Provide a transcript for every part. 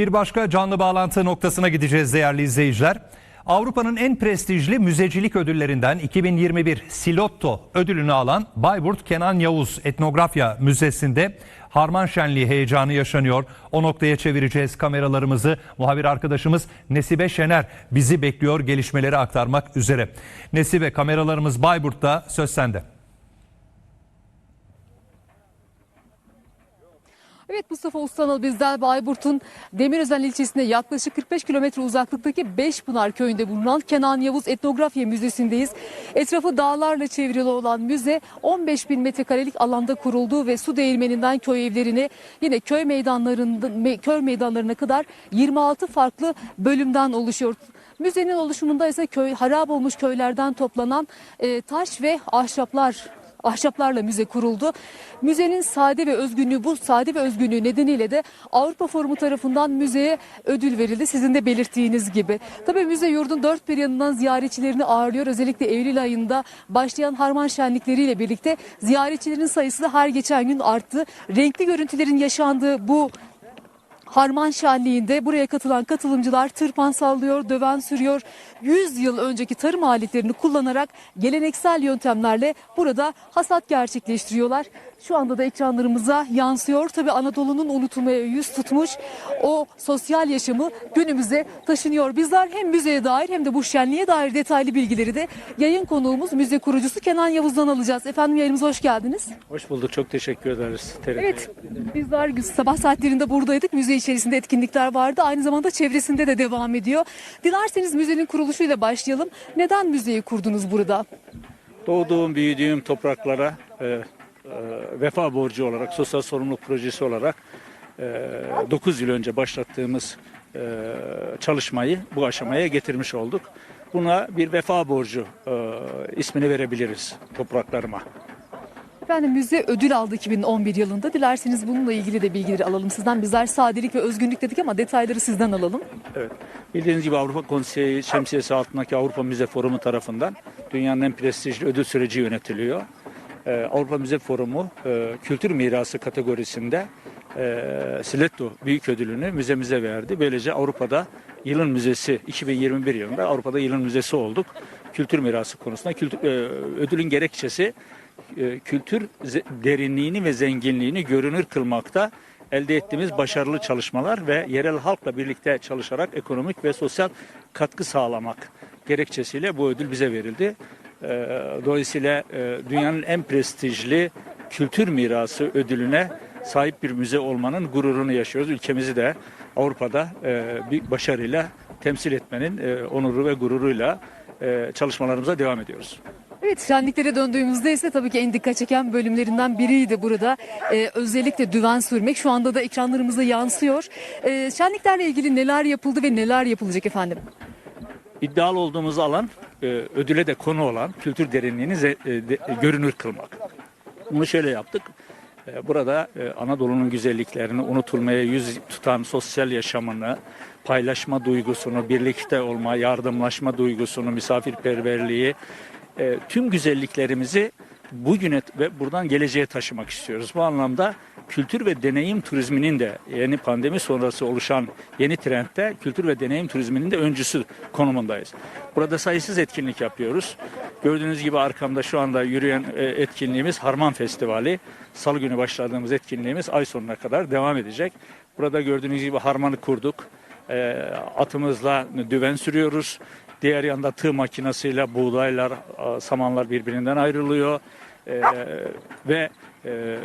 Bir başka canlı bağlantı noktasına gideceğiz değerli izleyiciler. Avrupa'nın en prestijli müzecilik ödüllerinden 2021 Silotto ödülünü alan Bayburt Kenan Yavuz Etnografya Müzesi'nde Harman Şenliği heyecanı yaşanıyor. O noktaya çevireceğiz kameralarımızı. Muhabir arkadaşımız Nesibe Şener bizi bekliyor gelişmeleri aktarmak üzere. Nesibe kameralarımız Bayburt'ta söz sende. Evet Mustafa Ustanıl bizler Bayburt'un Demirözen ilçesinde yaklaşık 45 kilometre uzaklıktaki Beşpınar köyünde bulunan Kenan Yavuz Etnografya Müzesi'ndeyiz. Etrafı dağlarla çevrili olan müze 15 bin metrekarelik alanda kuruldu ve su değirmeninden köy evlerine yine köy meydanlarında me- köy meydanlarına kadar 26 farklı bölümden oluşuyor. Müzenin oluşumunda ise köy harap olmuş köylerden toplanan e, taş ve ahşaplar ahşaplarla müze kuruldu. Müzenin sade ve özgünlüğü bu sade ve özgünlüğü nedeniyle de Avrupa Forumu tarafından müzeye ödül verildi. Sizin de belirttiğiniz gibi. Tabii müze yurdun dört bir yanından ziyaretçilerini ağırlıyor. Özellikle Eylül ayında başlayan harman şenlikleriyle birlikte ziyaretçilerin sayısı da her geçen gün arttı. Renkli görüntülerin yaşandığı bu Harman Şenliği'nde buraya katılan katılımcılar tırpan sallıyor, döven sürüyor. 100 yıl önceki tarım aletlerini kullanarak geleneksel yöntemlerle burada hasat gerçekleştiriyorlar. Şu anda da ekranlarımıza yansıyor. Tabii Anadolu'nun unutulmaya yüz tutmuş o sosyal yaşamı günümüze taşınıyor. Bizler hem müzeye dair hem de bu şenliğe dair detaylı bilgileri de yayın konuğumuz müze kurucusu Kenan Yavuz'dan alacağız. Efendim yayınımıza hoş geldiniz. Hoş bulduk. Çok teşekkür ederiz. TRT. Evet, bizler sabah saatlerinde buradaydık. Müze içerisinde etkinlikler vardı. Aynı zamanda çevresinde de devam ediyor. Dilerseniz müzenin kuruluşuyla başlayalım. Neden müzeyi kurdunuz burada? Doğduğum, büyüdüğüm topraklara e, e, vefa borcu olarak, sosyal sorumluluk projesi olarak e, 9 yıl önce başlattığımız e, çalışmayı bu aşamaya getirmiş olduk. Buna bir vefa borcu e, ismini verebiliriz topraklarıma. Efendim müze ödül aldı 2011 yılında. Dilerseniz bununla ilgili de bilgileri alalım sizden. Bizler sadelik ve özgünlük dedik ama detayları sizden alalım. Evet. Bildiğiniz gibi Avrupa Konseyi şemsiyesi altındaki Avrupa Müze Forumu tarafından dünyanın en prestijli ödül süreci yönetiliyor. Ee, Avrupa Müze Forumu e, kültür mirası kategorisinde e, Siletto Büyük Ödülünü müzemize verdi. Böylece Avrupa'da yılın müzesi 2021 yılında Avrupa'da yılın müzesi olduk. Kültür mirası konusunda kültür, e, ödülün gerekçesi e, kültür derinliğini ve zenginliğini görünür kılmakta elde ettiğimiz başarılı çalışmalar ve yerel halkla birlikte çalışarak ekonomik ve sosyal katkı sağlamak gerekçesiyle bu ödül bize verildi. E, Dolayısıyla e, dünyanın en prestijli kültür mirası ödülüne sahip bir müze olmanın gururunu yaşıyoruz. Ülkemizi de Avrupa'da bir başarıyla temsil etmenin onuru ve gururuyla çalışmalarımıza devam ediyoruz. Evet şenliklere döndüğümüzde ise tabii ki en dikkat çeken bölümlerinden biriydi burada. Ee, özellikle düven sürmek şu anda da ekranlarımıza yansıyor. Ee, şenliklerle ilgili neler yapıldı ve neler yapılacak efendim? İddialı olduğumuz alan e, ödüle de konu olan kültür derinliğini ze- e, de- e, görünür kılmak. Bunu şöyle yaptık. Burada Anadolu'nun güzelliklerini unutulmaya yüz tutan sosyal yaşamını, paylaşma duygusunu, birlikte olma, yardımlaşma duygusunu, misafirperverliği, e, tüm güzelliklerimizi bugüne ve buradan geleceğe taşımak istiyoruz. Bu anlamda kültür ve deneyim turizminin de yeni pandemi sonrası oluşan yeni trendte kültür ve deneyim turizminin de öncüsü konumundayız. Burada sayısız etkinlik yapıyoruz. Gördüğünüz gibi arkamda şu anda yürüyen e, etkinliğimiz Harman Festivali. Salı günü başladığımız etkinliğimiz ay sonuna kadar devam edecek. Burada gördüğünüz gibi harmanı kurduk. E, atımızla düven sürüyoruz. Diğer yanda tığ makinesiyle buğdaylar, samanlar birbirinden ayrılıyor. E, ve e,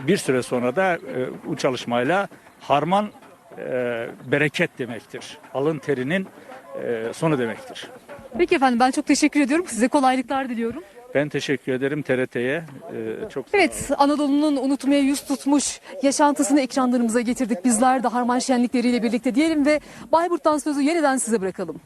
bir süre sonra da e, bu çalışmayla harman e, bereket demektir. Alın terinin e, sonu demektir. Peki efendim ben çok teşekkür ediyorum. Size kolaylıklar diliyorum. Ben teşekkür ederim TRT'ye. E, çok. Evet Anadolu'nun unutmaya yüz tutmuş yaşantısını ekranlarımıza getirdik. Bizler de harman şenlikleriyle birlikte diyelim ve Bayburt'tan sözü yeniden size bırakalım.